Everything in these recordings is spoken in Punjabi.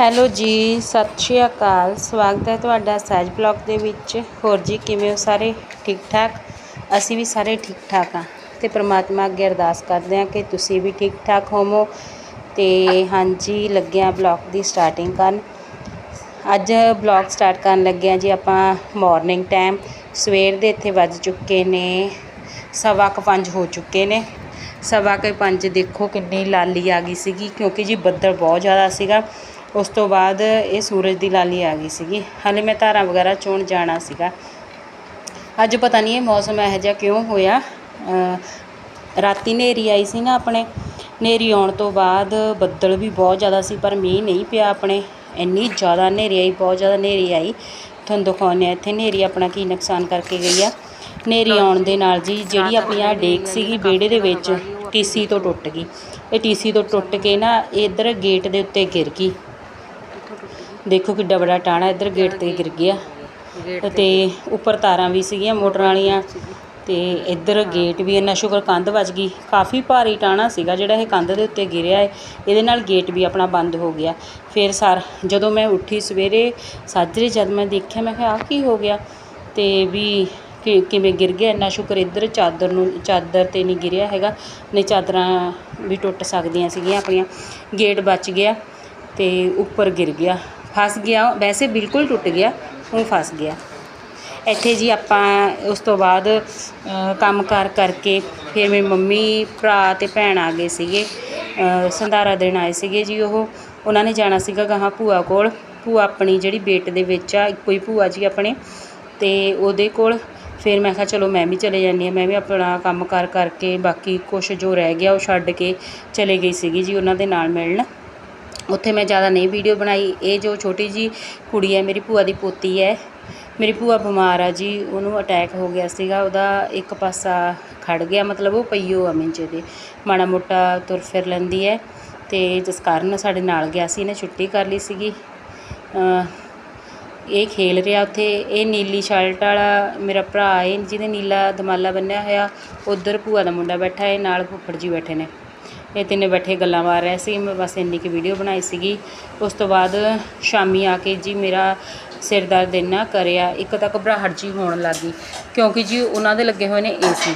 ਹੈਲੋ ਜੀ, ਸਤਿ ਸ਼੍ਰੀ ਅਕਾਲ। ਸਵਾਗਤ ਹੈ ਤੁਹਾਡਾ ਸਹਿਜ ਬਲੌਗ ਦੇ ਵਿੱਚ। ਹੋਰ ਜੀ, ਕਿਵੇਂ ਹੋ ਸਾਰੇ? ਠੀਕ ਠਾਕ ਅਸੀਂ ਵੀ ਸਾਰੇ ਠੀਕ ਠਾਕ ਹਾਂ ਤੇ ਪ੍ਰਮਾਤਮਾ ਅੱਗੇ ਅਰਦਾਸ ਕਰਦੇ ਹਾਂ ਕਿ ਤੁਸੀਂ ਵੀ ਠੀਕ ਠਾਕ ਹੋਵੋ ਤੇ ਹਾਂਜੀ, ਲੱਗਿਆ ਬਲੌਗ ਦੀ ਸਟਾਰਟਿੰਗ ਕਰਨ। ਅੱਜ ਬਲੌਗ ਸਟਾਰਟ ਕਰਨ ਲੱਗੇ ਹਾਂ ਜੀ ਆਪਾਂ ਮਾਰਨਿੰਗ ਟਾਈਮ ਸਵੇਰ ਦੇ ਇੱਥੇ ਵੱਜ ਚੁੱਕੇ ਨੇ, ਸਵਾ ਕੁ ਪੰਜ ਹੋ ਚੁੱਕੇ ਨੇ। ਸਵਾ ਕੁ ਪੰਜ ਦੇਖੋ ਕਿੰਨੀ ਲਾਲੀ ਆ ਗਈ ਸੀਗੀ, ਕਿਉਂਕਿ ਜੀ ਬੱਦਲ ਬਹੁਤ ਜ਼ਿਆਦਾ ਸੀਗਾ। ਉਸ ਤੋਂ ਬਾਅਦ ਇਹ ਸੂਰਜ ਦੀ ਲਾਲੀ ਆ ਗਈ ਸੀਗੀ। ਹਾਲੇ ਮੈਂ ਧਾਰਾਂ ਵਗੈਰਾ ਚੋਣ ਜਾਣਾ ਸੀਗਾ। ਅੱਜ ਪਤਾ ਨਹੀਂ ਇਹ ਮੌਸਮ ਇਹੋ ਜਿਹਾ ਕਿਉਂ ਹੋਇਆ। ਰਾਤੀ ਹਨੇਰੀ ਆਈ ਸੀ ਨਾ ਆਪਣੇ। ਹਨੇਰੀ ਆਉਣ ਤੋਂ ਬਾਅਦ ਬੱਦਲ ਵੀ ਬਹੁਤ ਜ਼ਿਆਦਾ ਸੀ, ਪਰ ਮੀਂਹ ਨਹੀਂ ਪਿਆ ਆਪਣੇ। ਇੰਨੀ ਜ਼ਿਆਦਾ ਹਨੇਰੀ ਆਈ, ਬਹੁਤ ਜ਼ਿਆਦਾ ਹਨੇਰੀ ਆਈ। ਤੁਹਾਨੂੰ ਦਿਖਾਉਂਦੇ ਹਾਂ ਇੱਥੇ ਹਨੇਰੀ ਆਪਣਾ ਕੀ ਨੁਕਸਾਨ ਕਰਕੇ ਗਈ ਆ। ਹਨੇਰੀ ਆਉਣ ਦੇ ਨਾਲ ਜੀ ਜਿਹੜੀ ਆਪਣੀ ਆ ਡੇਕ ਸੀਗੀ ਵਿਹੜੇ ਦੇ ਵਿੱਚ, ਟੀਸੀ ਤੋਂ ਟੁੱਟ ਗਈ। ਇਹ ਟੀਸੀ ਤੋਂ ਟੁੱਟ ਕੇ ਨਾ ਇੱਧਰ ਗੇਟ ਦੇ ਉੱਤੇ ਗਿਰ ਗਈ। ਦੇਖੋ ਕਿੱਡਾ ਬੜਾ ਟਾਣਾ ਇੱਧਰ ਗੇਟ ਤੇ ਗਿਰ ਗਿਆ। ਤੇ ਉੱਪਰ ਤਾਰਾਂ ਵੀ ਸੀਗੀਆਂ ਮੋਟਰ ਵਾਲੀਆਂ। ਤੇ ਇੱਧਰ ਗੇਟ ਵੀ ਇੰਨਾ ਸ਼ੁਕਰ ਕੰਧ ਵੱਜ ਗਈ। ਕਾਫੀ ਭਾਰੀ ਟਾਣਾ ਸੀਗਾ ਜਿਹੜਾ ਇਹ ਕੰਧ ਦੇ ਉੱਤੇ ਗਿਰਿਆ ਹੈ ਇਹਦੇ ਨਾਲ ਗੇਟ ਵੀ ਆਪਣਾ ਬੰਦ ਹੋ ਗਿਆ। ਫਿਰ ਸਰ ਜਦੋਂ ਮੈਂ ਉੱਠੀ ਸਵੇਰੇ ਸਾਜਰੇ ਜਦ ਮੈਂ ਦੇਖਿਆ ਮੈਂ ਕਿਹਾ ਆਹ ਕੀ ਹੋ ਗਿਆ? ਤੇ ਵੀ ਕਿ ਕਿਵੇਂ ਗਿਰ ਗਿਆ? ਇੰਨਾ ਸ਼ੁਕਰ ਇੱਧਰ ਚਾਦਰ ਨੂੰ ਚਾਦਰ ਤੇ ਨਹੀਂ ਗਿਰਿਆ ਹੈਗਾ। ਨਹੀਂ ਚਾਦਰਾਂ ਵੀ ਟੁੱਟ ਸਕਦੀਆਂ ਸੀਗੀਆਂ ਆਪਣੀਆਂ। ਗੇਟ ਬਚ ਗਿਆ ਤੇ ਉੱਪਰ ਗਿਰ ਗਿਆ। ਫਸ ਗਿਆ ਵੈਸੇ ਬਿਲਕੁਲ ਟੁੱਟ ਗਿਆ ਹੁਣ ਫਸ ਗਿਆ। ਇੱਥੇ ਜੀ ਆਪਾਂ ਉਸ ਤੋਂ ਬਾਅਦ ਅ, ਕੰਮ ਕਾਰ ਕਰਕੇ ਫਿਰ ਮੇਰੀ ਮੰਮੀ ਭਰਾ ਤੇ ਭੈਣ ਆ ਗਏ ਸੀਗੇ। ਅ, ਸੰਧਾਰਾ ਦੇਣ ਆਏ ਸੀਗੇ ਜੀ ਉਹ। ਉਹਨਾਂ ਨੇ ਜਾਣਾ ਸੀਗਾ ਗਾਹਾਂ ਭੂਆ ਕੋਲ। ਭੂਆ ਆਪਣੀ ਜਿਹੜੀ ਬੇਟ ਦੇ ਵਿੱਚ ਆ ਇੱਕੋ ਹੀ ਭੂਆ ਜੀ ਆਪਣੇ। ਤੇ ਉਹਦੇ ਕੋਲ ਫਿਰ ਮੈਂ ਕਿਹਾ ਚਲੋ ਮੈਂ ਵੀ ਚਲੇ ਜਾਂਦੀ ਹਾਂ ਮੈਂ ਵੀ ਆਪਣਾ ਕੰਮ ਕਾਰ ਕਰਕੇ ਬਾਕੀ ਕੁਛ ਜੋ ਰਹਿ ਗਿਆ ਉਹ ਛੱਡ ਕੇ ਚਲੇ ਗਈ ਸੀਗੀ ਜੀ ਉਹਨਾਂ ਦੇ ਨਾਲ ਮਿਲਣ। ਉੱਥੇ ਮੈਂ ਜ਼ਿਆਦਾ ਨਹੀਂ ਵੀਡੀਓ ਬਣਾਈ। ਇਹ ਜੋ ਛੋਟੀ ਜੀ ਕੁੜੀ ਹੈ, ਮੇਰੀ ਭੂਆ ਦੀ ਪੋਤੀ ਹੈ, ਮੇਰੀ ਭੂਆ ਬਿਮਾਰ ਆ ਜੀ, ਉਹਨੂੰ ਅਟੈਕ ਹੋ ਗਿਆ ਸੀਗਾ। ਉਹਦਾ ਇੱਕ ਪਾਸਾ ਖੜ ਗਿਆ, ਮਤਲਬ ਉਹ ਪਈਓ ਆ ਮਿੰਚੇ ਦੇ ਮਾੜਾ ਮੋਟਾ ਤੁਰ ਫਿਰ ਲੈਂਦੀ ਹੈ ਤੇ ਜਿਸ ਕਾਰਨ ਸਾਡੇ ਨਾਲ ਗਿਆ ਸੀ, ਇਹਨੇ ਛੁੱਟੀ ਕਰ ਲਈ ਸੀਗੀ। ਇਹ ਖੇਲ ਰਿਹਾ ਉੱਥੇ। ਇਹ ਨੀਲੀ ਸ਼ਰਟ ਵਾਲਾ ਮੇਰਾ ਭਰਾ ਹੈ, ਜਿਹਦੇ ਨੀਲਾ ਦਮਾਲਾ ਬੰਨਿਆ ਹੋਇਆ, ਉਧਰ ਭੂਆ ਦਾ ਮੁੰਡਾ ਬੈਠਾ ਹੈ, ਨਾਲ ਫੁੱਫੜ ਜੀ ਬੈਠੇ ਨੇ। ਇਹ ਤਿੰਨੇ ਬੈਠੇ ਗੱਲਾਂ ਮਾਰ ਰਹੇ ਸੀ, ਮੈਂ ਬਸ ਇੰਨੀ ਕੁ ਵੀਡੀਓ ਬਣਾਈ ਸੀਗੀ। ਉਸ ਤੋਂ ਬਾਅਦ ਸ਼ਾਮੀ ਆ ਕੇ ਜੀ ਮੇਰਾ ਸਿਰ ਦਰਦ ਇੰਨਾ ਕਰਿਆ, ਇੱਕ ਤਾਂ ਘਬਰਾਹਟ ਜੀ ਹੋਣ ਲੱਗ ਗਈ, ਕਿਉਂਕਿ ਜੀ ਉਹਨਾਂ ਦੇ ਲੱਗੇ ਹੋਏ ਨੇ ਏਸੀ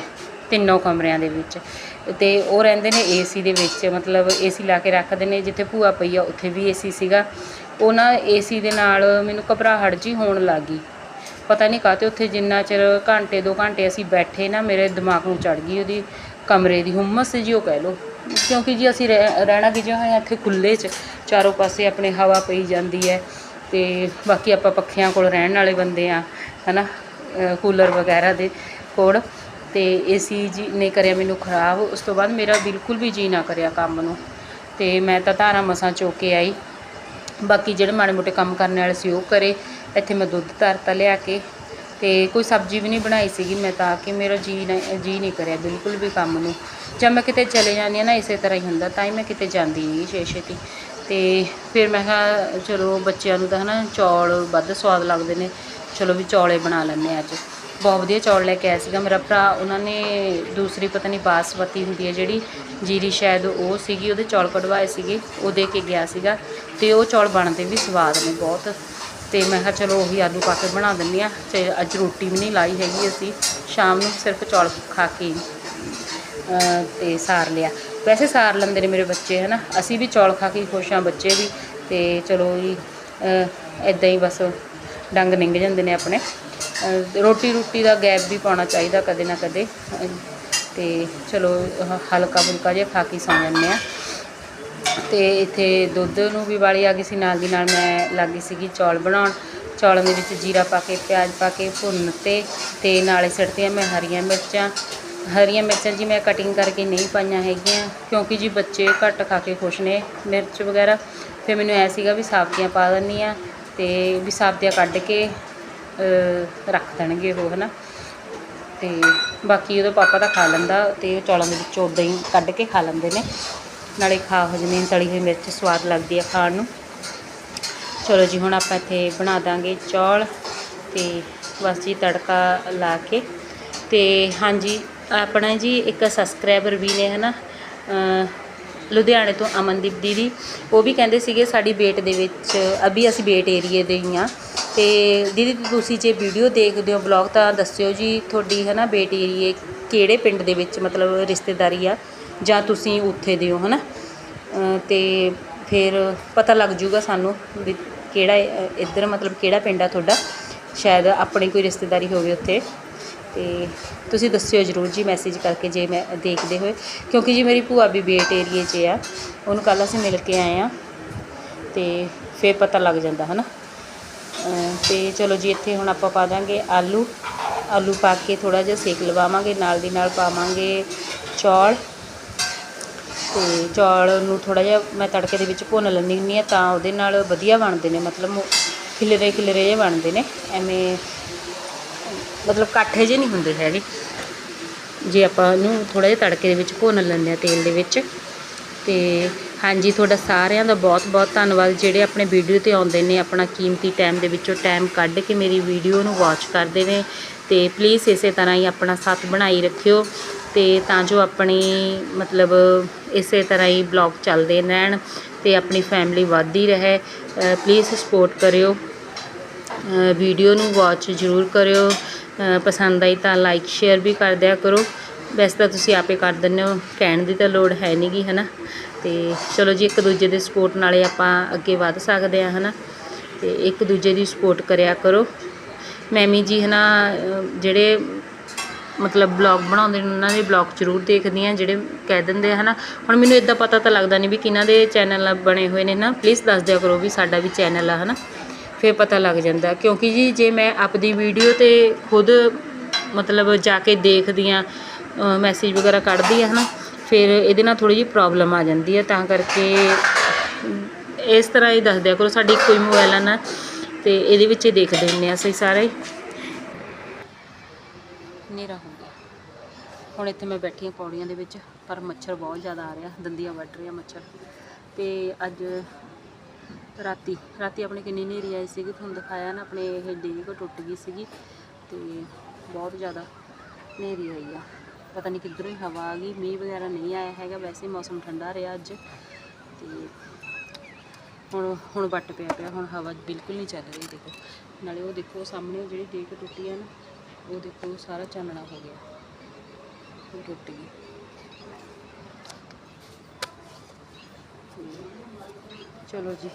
ਤਿੰਨੋਂ ਕਮਰਿਆਂ ਦੇ ਵਿੱਚ। ਤੇ ਉਹ ਰਹਿੰਦੇ ਨੇ ਏਸੀ ਦੇ ਵਿੱਚ, ਮਤਲਬ ਏਸੀ ਲਾ ਕੇ ਰੱਖਦੇ ਨੇ, ਜਿੱਥੇ ਭੂਆ ਪਈ ਆ, ਉੱਥੇ ਵੀ ਏਸੀ ਸੀਗਾ। ਉਹਨਾਂ ਏਸੀ ਦੇ ਨਾਲ ਮੈਨੂੰ ਘਬਰਾਹਟ ਜੀ ਹੋਣ ਲੱਗ ਗਈ। ਪਤਾ ਨਹੀਂ ਕਾਹਤੇ ਉੱਥੇ ਜਿੰਨਾ ਚਿਰ ਘੰਟੇ, ਦੋ ਘੰਟੇ ਅਸੀਂ ਬੈਠੇ ਨਾ, ਮੇਰੇ ਦਿਮਾਗ ਨੂੰ ਚੜ ਗਈ ਉਹਦੀ। ਕਮਰੇ ਦੀ ਹੁਮਸ ਜੀ ਉਹ ਕਹਿ ਲਓ। ਕਿਉਂਕਿ ਜੀ ਅਸੀਂ ਰਹਿ- ਰਹਿਣਾ ਕਿ ਜੋ ਹੈ ਇੱਥੇ ਖੁੱਲੇ 'ਚ ਚਾਰੋਂ ਪਾਸੇ ਆਪਣੇ ਹਵਾ ਪਈ ਜਾਂਦੀ ਹੈ ਤੇ ਬਾਕੀ ਆਪਾਂ ਪੱਖਿਆਂ ਕੋਲ ਰਹਿਣ ਵਾਲੇ ਬੰਦੇ ਆ ਹਨਾ ਅ, ਕੂਲਰ ਵਗੈਰਾ ਦੇ ਕੋਲ। ਤੇ ਏਸੀ ਜੀ ਨੇ ਕਰਿਆ ਮੈਨੂੰ ਖਰਾਬ ਉਸ ਤੋਂ ਬਾਅਦ ਮੇਰਾ ਬਿਲਕੁਲ ਵੀ ਜੀ ਨਾ ਕਰਿਆ ਕੰਮ ਨੂੰ। ਤੇ ਮੈਂ ਤਾਂ ਧਾਰਾਂ ਮਸਾਂ ਚੋਕ ਕੇ ਆਈ। ਬਾਕੀ ਜਿਹੜੇ ਮਾੜੇ ਮੋਟੇ ਕੰਮ ਕਰਨ ਵਾਲੇ ਸੀ ਉਹ ਕਰੇ। ਇੱਥੇ ਮੈਂ ਦੁੱਧ ਧਰਤਾ ਲਿਆ ਕੇ ਅਤੇ ਕੋਈ ਸਬਜ਼ੀ ਵੀ ਨਹੀਂ ਬਣਾਈ ਸੀਗੀ ਮੈਂ ਤਾਂ ਕਿ ਮੇਰਾ ਜੀ ਨਾ, ਜੀ ਨਹੀਂ ਕਰਿਆ ਬਿਲਕੁਲ ਵੀ ਕੰਮ ਨੂੰ। ਜਦ ਮੈਂ ਕਿਤੇ ਚਲੇ ਜਾਂਦੀ ਹਾਂ ਨਾ ਇਸੇ ਤਰ੍ਹਾਂ ਹੀ ਹੁੰਦਾ, ਤਾਂ ਹੀ ਮੈਂ ਕਿਤੇ ਜਾਂਦੀ ਨਹੀਂ ਛੇ ਛੇਤੀ ਅਤੇ ਫਿਰ ਮੈਂ ਕਿਹਾ, ਚਲੋ ਬੱਚਿਆਂ ਨੂੰ ਤਾਂ ਹੈ ਨਾ ਚੌਲ ਵੱਧ ਸਵਾਦ ਲੱਗਦੇ ਨੇ, ਚਲੋ ਵੀ ਚੌਲੇ ਬਣਾ ਲੈਂਦੇ ਹਾਂ ਅੱਜ। ਬਹੁਤ ਵਧੀਆ ਚੌਲ ਲੈ ਕੇ ਆਇਆ ਸੀਗਾ ਮੇਰਾ ਭਰਾ, ਉਹਨਾਂ ਨੇ ਦੂਸਰੀ ਪਤਾ ਨਹੀਂ ਬਾਸਮਤੀ ਹੁੰਦੀ ਹੈ ਜਿਹੜੀ, ਜੀਰੀ ਸ਼ਾਇਦ ਉਹ ਸੀਗੀ, ਉਹਦੇ ਚੌਲ ਕਢਵਾਏ ਸੀਗੇ, ਉਹ ਦੇ ਕੇ ਗਿਆ ਸੀਗਾ, ਤੇ ਉਹ ਚੌਲ ਬਣਦੇ ਵੀ ਸਵਾਦ ਨੇ ਬਹੁਤ। ਤੇ ਮੈਂ ਕਿਹਾ ਚਲੋ ਉਹੀ ਆਲੂ ਪਾ ਕੇ ਬਣਾ ਦਿੰਦੀ ਆ। ਤੇ ਅੱਜ ਰੋਟੀ ਵੀ ਨਹੀਂ ਲਾਈ ਹੈਗੀ ਅਸੀਂ। ਸ਼ਾਮ ਨੂੰ ਸਿਰਫ ਚੌਲ ਖਾ ਕੇ ਹੀ, ਤੇ ਸਾਰ ਲਿਆ। ਵੈਸੇ ਸਾਰ ਲੈਂਦੇ ਨੇ ਮੇਰੇ ਬੱਚੇ ਹਨਾ। ਅਸੀਂ ਵੀ ਚੌਲ ਖਾ ਕੇ ਖੁਸ਼ ਹਾਂ ਬੱਚੇ ਵੀ। ਤੇ ਚਲੋ ਜੀ ਇਦਾਂ ਹੀ ਬਸ ਡੰਗ ਨਿੰਗ ਜਾਂਦੇ ਨੇ ਆਪਣੇ। ਰੋਟੀ ਰੋਟੀ ਦਾ ਗੈਪ ਵੀ ਪਾਉਣਾ ਚਾਹੀਦਾ ਕਦੇ ਨਾ ਕਦੇ। ਅਹ, ਤੇ ਚਲੋ ਹਲਕਾ ਫੁਲਕਾ ਜਿਹਾ ਖਾ ਕੇ ਸੌਂ ਜਾਂਦੇ ਆ। ਤੇ ਇੱਥੇ ਦੁੱਧ ਨੂੰ ਵੀ ਵਾਲੀ ਆ ਗਈ ਸੀ। ਨਾਲ ਦੀ ਨਾਲ ਮੈਂ ਲੱਗੀ ਸੀਗੀ ਚੌਲ ਬਣਾਉਣ। ਚੌਲਾਂ ਦੇ ਵਿੱਚ ਜੀਰਾ ਪਾ ਕੇ, ਪਿਆਜ਼ ਪਾ ਕੇ, ਭੁੰਨ ਤੇ ਤੇ ਨਾਲੇ ਸਿੱਟਦੀਆਂ ਮੈਂ ਹਰੀਆਂ ਮਿਰਚਾਂ। ਹਰੀਆਂ ਮਿਰਚਾਂ ਜੀ ਮੈਂ ਕਟਿੰਗ ਕਰਕੇ ਨਹੀਂ ਪਾਈਆਂ ਹੈਗੀਆਂ, ਕਿਉਂਕਿ ਜੀ ਬੱਚੇ ਘੱਟ ਖਾ ਕੇ ਖੁਸ਼ ਨੇ ਮਿਰਚ ਵਗੈਰਾ। ਫਿਰ ਮੈਨੂੰ ਐ ਸੀਗਾ ਵੀ ਸਾਬਤੀਆਂ ਪਾ ਦਿੰਦੀ ਆ ਤੇ ਵੀ ਸਾਬਤੀਆਂ ਕੱਢ ਕੇ ਰੱਖ ਦੇਣਗੇ ਉਹ, ਹਨਾ। ਤੇ ਬਾਕੀ ਉਹਦਾ ਪਾਪਾ ਤਾਂ ਖਾ ਲੈਂਦਾ ਤੇ ਚੌਲਾਂ ਦੇ ਵਿੱਚੋਂ ਉਦਾਂ ਹੀ ਕੱਢ ਕੇ ਖਾ ਲੈਂਦੇ ਨੇ। ਨਾਲੇ ਖਾ ਹੋ ਜਾਂਦੀ ਤਲੀ ਹੋਈ ਮਿਰਚ ਸਵਾਦ ਲੱਗਦੀ ਆ ਖਾਣ ਨੂੰ। ਚਲੋ ਜੀ, ਹੁਣ ਆਪਾਂ ਇੱਥੇ ਬਣਾ ਦਾਂਗੇ ਚੌਲ ਤੇ ਬਸ ਜੀ ਤੜਕਾ ਲਾ ਕੇ। ਤੇ ਹਾਂਜੀ, ਆਪਣਾ ਜੀ ਇੱਕ ਸਬਸਕ੍ਰਾਈਬਰ ਵੀ ਨੇ, ਹਨਾ, ਅਹ, ਲੁਧਿਆਣੇ ਤੋਂ ਅਮਨਦੀਪ ਦੀਦੀ। ਉਹ ਵੀ ਕਹਿੰਦੇ ਸੀਗੇ, ਸਾਡੀ ਬੇਟ ਦੇ ਵਿੱਚ, ਅਭੀ ਅਸੀਂ ਬੇਟ ਏਰੀਏ ਦੇ ਹੀ ਆ। ਤੇ ਦੀਦੀ, ਤੁਸੀਂ ਜੇ ਵੀਡੀਓ ਦੇਖਦੇ ਹੋ ਬਲੌਗ ਤਾਂ ਦੱਸਿਓ ਜੀ, ਤੁਹਾਡੀ ਹੈ ਨਾ ਬੇਟ ਏਰੀਏ ਕਿਹੜੇ ਪਿੰਡ ਦੇ ਵਿੱਚ, ਮਤਲਬ, ਰਿਸ਼ਤੇਦਾਰੀ ਆ? ਜਾਂ ਤੁਸੀਂ ਉੱਥੇ ਦਿਓ ਹੈ ਨਾ ਅਤੇ ਫਿਰ ਪਤਾ ਲੱਗ ਜੂਗਾ ਸਾਨੂੰ ਵੀ ਕਿਹੜਾ, ਇੱਧਰ ਮਤਲਬ ਕਿਹੜਾ ਪਿੰਡ ਆ ਤੁਹਾਡਾ? ਸ਼ਾਇਦ ਆਪਣੀ ਕੋਈ ਰਿਸ਼ਤੇਦਾਰੀ ਹੋਵੇ ਉੱਥੇ। ਅਤੇ ਤੁਸੀਂ ਦੱਸਿਓ ਜਰੂਰ ਜੀ ਮੈਸੇਜ ਕਰਕੇ ਜੇ ਮੈਂ ਦੇਖਦੇ ਹੋਏ। ਕਿਉਂਕਿ ਜੀ ਮੇਰੀ ਭੂਆ ਵੀ ਬੇਟ ਏਰੀਏ 'ਚ ਆ। ਉਹਨੂੰ ਕੱਲ੍ਹ ਅਸੀਂ ਮਿਲ ਕੇ ਆਏ ਆ ਅਤੇ ਫਿਰ ਪਤਾ ਲੱਗ ਜਾਂਦਾ ਹੈ ਨਾ ਤੇ ਚਲੋ ਜੀ, ਇੱਥੇ ਹੁਣ ਆਪਾਂ ਪਾ ਦਾਂਗੇ ਆਲੂ। ਆਲੂ ਪਾ ਕੇ ਥੋੜਾ ਜਿਹਾ ਸੇਕ ਲਵਾਵਾਂਗੇ, ਨਾਲ ਦੀ ਨਾਲ ਪਾਵਾਂਗੇ ਚੌਲ। ਅਤੇ ਚੌਲ ਨੂੰ ਥੋੜ੍ਹਾ ਜਿਹਾ ਮੈਂ ਤੜਕੇ ਦੇ ਵਿੱਚ ਭੁੰਨ ਲੈਂਦੀ ਹੁੰਦੀ ਹਾਂ, ਤਾਂ ਉਹਦੇ ਨਾਲ ਵਧੀਆ ਬਣਦੇ ਨੇ, ਮਤਲਬ ਖਿਲਰੇ ਖਿਲਰੇ ਜਿਹੇ ਬਣਦੇ ਨੇ, ਐਵੇਂ ਮਤਲਬ ਇਕੱਠੇ ਜਿਹੇ ਨਹੀਂ ਹੁੰਦੇ ਹੈਗੇ। ਜੇ ਆਪਾਂ ਇਹਨੂੰ ਥੋੜ੍ਹਾ ਜਿਹਾ ਤੜਕੇ ਦੇ ਵਿੱਚ ਭੁੰਨ ਲੈਂਦੇ ਆ ਤੇਲ ਦੇ ਵਿੱਚ। ਤੇ ਹਾਂਜੀ, ਤੁਹਾਡਾ ਸਾਰਿਆਂ ਦਾ ਬਹੁਤ ਬਹੁਤ ਧੰਨਵਾਦ। ਜਿਹੜੇ ਆਪਣੇ ਵੀਡੀਓ ਤੇ ਆਉਂਦੇ ਨੇ, ਆਪਣਾ ਕੀਮਤੀ ਟਾਈਮ ਦੇ ਵਿੱਚੋਂ ਟਾਈਮ ਕੱਢ ਕੇ ਮੇਰੀ ਵੀਡੀਓ ਨੂੰ ਵਾਚ ਕਰਦੇ ਨੇ, ਤੇ ਪਲੀਜ਼ ਇਸੇ ਤਰ੍ਹਾਂ ਹੀ ਆਪਣਾ ਸਾਥ ਬਣਾਈ ਰੱਖਿਓ। ਅਤੇ ਤਾਂ ਜੋ ਆਪਣੀ ਮਤਲਬ ਇਸੇ ਤਰ੍ਹਾਂ ਹੀ ਬਲੋਗ ਚੱਲਦੇ ਰਹਿਣ ਅਤੇ ਆਪਣੀ ਫੈਮਿਲੀ ਵੱਧਦੀ ਰਹੇ ਪਲੀਜ਼ ਸਪੋਰਟ ਕਰਿਓ ਵੀਡੀਓ ਨੂੰ ਵਾਚ ਜ਼ਰੂਰ ਕਰਿਓ ਪਸੰਦ ਆਈ ਤਾਂ ਲਾਈਕ ਸ਼ੇਅਰ ਵੀ ਕਰ ਦਿਆ ਕਰੋ। ਵੈਸੇ ਤਾਂ ਤੁਸੀਂ ਆਪੇ ਕਰ ਦਿੰਦੇ ਹੋ ਕਹਿਣ ਦੀ ਤਾਂ ਲੋੜ ਹੈ ਨਹੀਂਗੀ ਹਨਾ? ਤੇ ਚਲੋ ਜੀ ਇੱਕ ਦੂਜੇ ਦੇ ਸਪੋਰਟ ਨਾਲੇ ਆਪਾਂ ਅੱਗੇ ਵੱਧ ਸਕਦੇ ਆ ਹਨਾ? ਤੇ ਇੱਕ ਦੂਜੇ ਦੀ ਸਪੋਰਟ ਕਰਿਆ ਕਰੋ। ਮੈਮੀ ਜੀ ਹਨਾ ਅ, ਜਿਹੜੇ ਮਤਲਬ ਬਲੌਗ ਬਣਾਉਂਦੇ ਨੇ, ਉਹਨਾਂ ਦੇ ਬਲੌਗ ਜ਼ਰੂਰ ਦੇਖਦੀ ਆ ਜਿਹੜੇ ਕਹਿ ਦਿੰਦੇ ਆ, ਹਨਾ। ਹੁਣ ਮੈਨੂੰ ਇਦਾਂ ਪਤਾ ਤਾਂ ਲੱਗਦਾ ਨਹੀਂ ਵੀ ਕਿਹਨਾਂ ਦੇ ਚੈਨਲ ਬਣੇ ਹੋਏ ਨੇ ਨਾ ਪਲੀਜ਼ ਦੱਸ ਦਿਆ ਕਰੋ ਵੀ ਸਾਡਾ ਵੀ ਚੈਨਲ ਆ, ਹਨਾ। ਫਿਰ ਪਤਾ ਲੱਗ ਜਾਂਦਾ, ਕਿਉਂਕਿ ਜੀ, ਜੇ ਮੈਂ ਆਪਦੀ ਵੀਡੀਓ ਤੇ ਖੁਦ ਮਤਲਬ ਜਾ ਕੇ ਦੇਖਦੀ ਆ ਮੈਸੇਜ ਵਗੈਰਾ ਕੱਢਦੀ ਆ ਹਨਾ, ਫਿਰ ਇਹਦੇ ਨਾਲ ਥੋੜੀ ਜਿਹੀ ਪ੍ਰੋਬਲਮ ਆ ਜਾਂਦੀ ਹੈ ਤਾਂ ਕਰਕੇ ਇਸ ਤਰ੍ਹਾਂ ਹੀ ਦੱਸ ਦਿਆ ਕਰੋ, ਸਾਡੀ ਕੋਈ ਹੀ ਮੋਬਾਈਲ ਆ ਨਾ, ਤੇ ਇਹਦੇ ਵਿੱਚ ਹੀ ਦੇਖਦੇ ਹੁੰਦੇ ਆ ਅਸੀਂ ਸਾਰੇ। ਹਨੇਰਾ ਹੋ ਗਿਆ। ਹੁਣ ਇੱਥੇ ਮੈਂ ਬੈਠੀ ਹਾਂ ਪੌੜੀਆਂ ਦੇ ਵਿੱਚ, ਪਰ ਮੱਛਰ ਬਹੁਤ ਜ਼ਿਆਦਾ ਆ ਰਿਹਾ, ਦੰਦੀਆਂ ਵੱਢ ਰਿਹਾ ਮੱਛਰ। ਤੇ ਅੱਜ ਰਾਤੀ ਰਾਤੀ ਆਪਣੇ ਕਿੰਨੀ ਹਨੇਰੀ ਆਈ ਸੀਗੀ, ਤੁਹਾਨੂੰ ਦਿਖਾਇਆ ਨਾ, ਆਪਣੇ ਇਹ ਡੇਕ ਟੁੱਟ ਗਈ ਸੀਗੀ ਤੇ ਬਹੁਤ ਜ਼ਿਆਦਾ ਹਨੇਰੀ ਆਈ ਆ। ਪਤਾ ਨਹੀਂ ਕਿੱਧਰੋਂ ਹੀ ਹਵਾ ਆ ਗਈ, ਮੀਂਹ ਵਗੈਰਾ ਨਹੀਂ ਆਇਆ ਹੈਗਾ, ਵੈਸੇ ਮੌਸਮ ਠੰਡਾ ਰਿਹਾ ਅੱਜ। ਤੇ ਹੁਣ ਹੁਣ ਵੱਟ ਪਿਆ ਪਿਆ, ਹੁਣ ਹਵਾ ਬਿਲਕੁਲ ਨਹੀਂ ਚੱਲ ਰਹੀ ਦੇਖੋ। ਨਾਲੇ ਉਹ ਦੇਖੋ, ਸਾਹਮਣੇ ਉਹ ਜਿਹੜੀ ਡੇਕ ਟੁੱਟੀ ਆ ਨਾ ਉਹ ਦੇਖੋ ਸਾਰਾ ਚਾਨਣਾ ਹੋ ਗਿਆ। ਉਹ ਟੁੱਟ ਗਈ ਚਲੋ ਜੀ,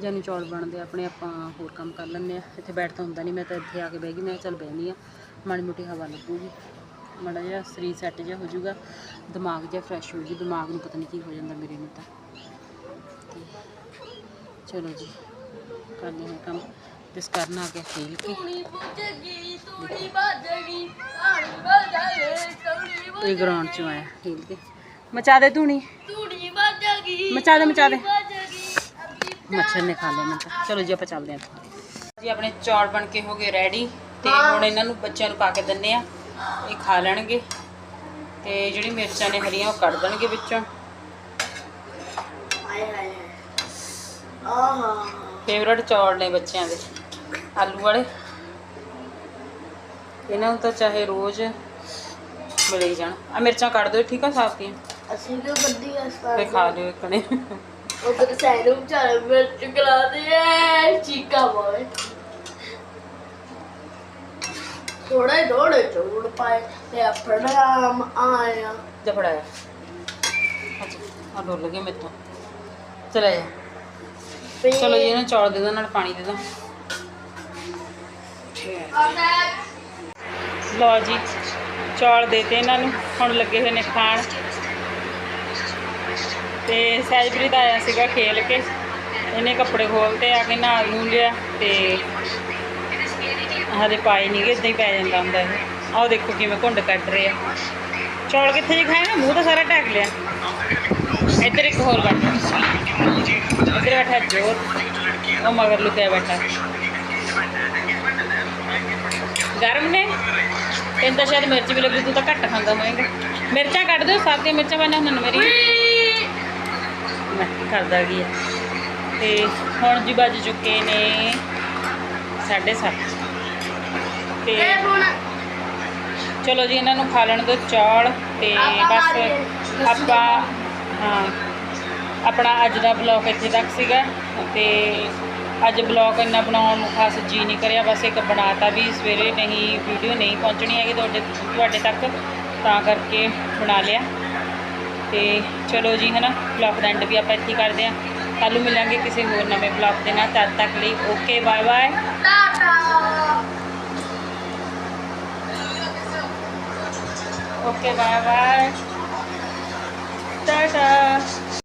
ਜਾਨੂੰ ਚੌਲ ਬਣਦੇ ਆਪਣੇ ਆਪਾਂ ਹੋਰ ਕੰਮ ਕਰ ਲੈਂਦੇ ਆ। ਇੱਥੇ ਬੈਠ ਤਾਂ ਹੁੰਦਾ ਨਹੀਂ ਮੈਂ ਤਾਂ ਇੱਥੇ ਆ ਕੇ ਬਹਿ ਗਈ, ਮੈਂ ਕਿਹਾ ਚੱਲ ਬਹਿਨੀ ਆ। ਮਾੜੀ ਮੋਟੀ ਹਵਾ ਲੱਗੂਗੀ। ਮਾੜਾ ਜਿਹਾ ਸਰੀਰ ਸੈੱਟ ਜਿਹਾ ਹੋ ਜਾਊਗਾ, ਦਿਮਾਗ ਜਿਹਾ ਫਰੈਸ਼ ਹੋ ਜੂ। ਦਿਮਾਗ ਨੂੰ ਪਤਾ ਨਹੀਂ ਕੀ ਹੋ ਜਾਂਦਾ ਮੇਰੇ ਨੂੰ ਤਾਂ। ਚਲੋ ਜੀ ਕਰਦੇ ਹਾਂ ਕੰਮ। ਜਿਸ ਕਰਨਾ ਆ ਕੇ ਖੇਲ ਕੇ। ਇਹ ਗਰਾਊਂਡ ਚੋਂ ਆਇਆ ਖੇਲ ਕੇ ਮਚਾ ਦੇ ਧੂਣੀ। ਤੂੜੀ ਵੱਜਗੀ ਮਚਾ ਦੇ ਮਚਾ ਦੇ। ਮੱਛਰ ਨੇ ਖਾ ਤਾਂ। ਚਲੋ ਜੀ ਆਪਾਂ ਚੱਲਦੇ ਹਾਂ। ਜੀ ਆਪਣੇ ਚੌਲ ਬਣ ਕੇ ਹੋ ਗਏ ਰੈਡੀ ਤੇ ਹੁਣ ਇਹਨਾਂ ਨੂੰ ਬੱਚਿਆਂ ਨੂੰ ਪਾ ਕੇ ਦਿੰਨੇ ਆ ਇਹ ਖਾ ਲੈਣਗੇ। ਤੇ ਜਿਹੜੀ ਮਿਰਚਾਂ ਨੇ ਹਰੀਆਂ ਉਹ ਕੱਢ ਦੇਣਗੇ ਵਿੱਚੋਂ। ਆਹਾ ਫੇਵਰਟ ਚੌਲ ਨੇ ਬੱਚਿਆਂ ਦੇ। ਆਲੂ ਵਾਲੇ। ਇਹਨਾਂ ਨੂੰ ਤਾਂ ਚਾਹੇ ਰੋਜ਼ ਮਿਲੇ ਹੀ ਜਾਣ। ਆ ਮਿਰਚਾਂ ਕੱਢ ਦਿਓ ਠੀਕ ਆ ਸਾਫ਼ ਦੀਆਂ ਅਸੀਂ ਕਿਉਂ ਬੱਦੀ ਫੇ ਅਸਤਾਂ ਖਾ ਲਿਓ ਇਕਣੇ ਉਧਰ ਸਾਈਡ ਨੂੰ ਚਾਰ ਮਿਰਚ ਗਲਾ ਦੇ ਐ ਚੀਕਾ ਮਾਰੇ। ਥੋੜੇ ਥੋੜੇ ਚੂੜ ਪਾਏ ਤੇ ਆਪਣਾ ਆਇਆ। ਜਾ ਫੜਾਇਆ ਅੱਛਾ ਆ ਡੋਲ ਲਗੇ ਮੇਤੋਂ। ਚਲੇ ਜਾ। ਤੇ ਚਲੋ ਜੀ ਇਹਨਾਂ ਨੂੰ ਚੌਲ ਦੇ ਦੋ ਨਾਲ ਪਾਣੀ ਦੇ ਦੋ ਲਓ ਜੀ, ਚੌਲ ਦੇਤੇ ਇਹਨਾਂ ਨੂੰ, ਹੁਣ ਲੱਗੇ ਹੋਏ ਨੇ ਖਾਣ। ਤੇ ਸਹਿਜਪ੍ਰੀਤ ਆਇਆ ਸੀਗਾ ਖੇਲ ਕੇ। ਇਹਨੇ ਕੱਪੜੇ ਖੋਲਤੇ ਆ ਕੇ ਨਹਾ ਨੂੰ ਲਿਆ ਤੇ ਹਲੇ ਪਾਏ ਨਹੀਂਗੇ ਇਦਾਂ ਹੀ ਪੈ ਜਾਂਦਾ ਹੁੰਦਾ ਇਹ। ਆਹ ਦੇਖੋ ਕਿਵੇਂ ਘੁੰਡ ਕੱਢ ਰਹੇ ਆ। ਚੌਲ ਕਿੱਥੇ ਜੀ ਖਾਏ ਨਾ? ਮੂੰਹ ਤਾਂ ਸਾਰਾ ਢੱਕ ਲਿਆ। ਇੱਧਰ ਇੱਕ ਹੋਰ ਬੈਠਾ। ਇੱਧਰ ਬੈਠਾ ਜ਼ੋਰ ਉਹ ਮਗਰ ਲੁਕਿਆ ਬੈਠਾ। ਗਰਮ ਨੇ। ਤੈਨੂੰ ਤਾਂ ਸ਼ਾਇਦ ਮਿਰਚ ਵੀ ਲੱਗੀ ਤੂੰ ਤਾਂ ਘੱਟ ਖਾਂਦਾ ਹੋਵੇਂਗਾ ਮਿਰਚਾਂ ਕੱਢ ਦਿਓ ਸਾਰੀਆਂ ਮਿਰਚਾਂ ਪਾਈਆਂ ਹੁਣ ਮੇਰੀ ਮੈਂ ਕਰਦਾ ਕੀ ਆ। ਤੇ ਹੁਣ ਜੀ ਵੱਜ ਚੁੱਕੇ ਨੇ 7:30 ਤੇ ਚਲੋ ਜੀ ਇਹਨਾਂ ਨੂੰ ਖਾ ਲੈਣ ਦਿਓ ਚੌਲ ਤੇ ਬਸ ਆਪਾਂ ਹਾਂ ਆਪਣਾ ਅੱਜ ਦਾ ਬਲੌਗ ਇੱਥੇ ਤੱਕ ਸੀਗਾ। ਤੇ ਅੱਜ ਬਲੌਗ ਇੰਨਾ ਬਣਾਉਣ ਨੂੰ ਖਾਸ ਜੀ ਨਹੀਂ ਕਰਿਆ ਬਸ ਇੱਕ ਬਣਾਤਾ ਵੀ ਸਵੇਰੇ ਨਹੀਂ ਵੀਡੀਓ ਨਹੀਂ ਪਹੁੰਚਣੀ ਹੈਗੀ ਤੁਹਾਡੇ ਤੁਹਾਡੇ ਤੱਕ ਤਾਂ ਕਰਕੇ ਬਣਾ ਲਿਆ। ਤੇ ਚਲੋ ਜੀ ਹਨਾ ਬਲੌਗ ਦਾ ਐਂਡ ਵੀ ਆਪਾਂ ਇੱਥੇ ਕਰਦੇ ਹਾਂ। ਕੱਲ੍ਹ ਨੂੰ ਮਿਲਾਂਗੇ ਕਿਸੇ ਹੋਰ ਨਵੇਂ ਬਲੌਗ ਦੇ ਨਾਲ। ਤਦ ਤੱਕ ਲਈ okay bye bye tata okay bye bye tata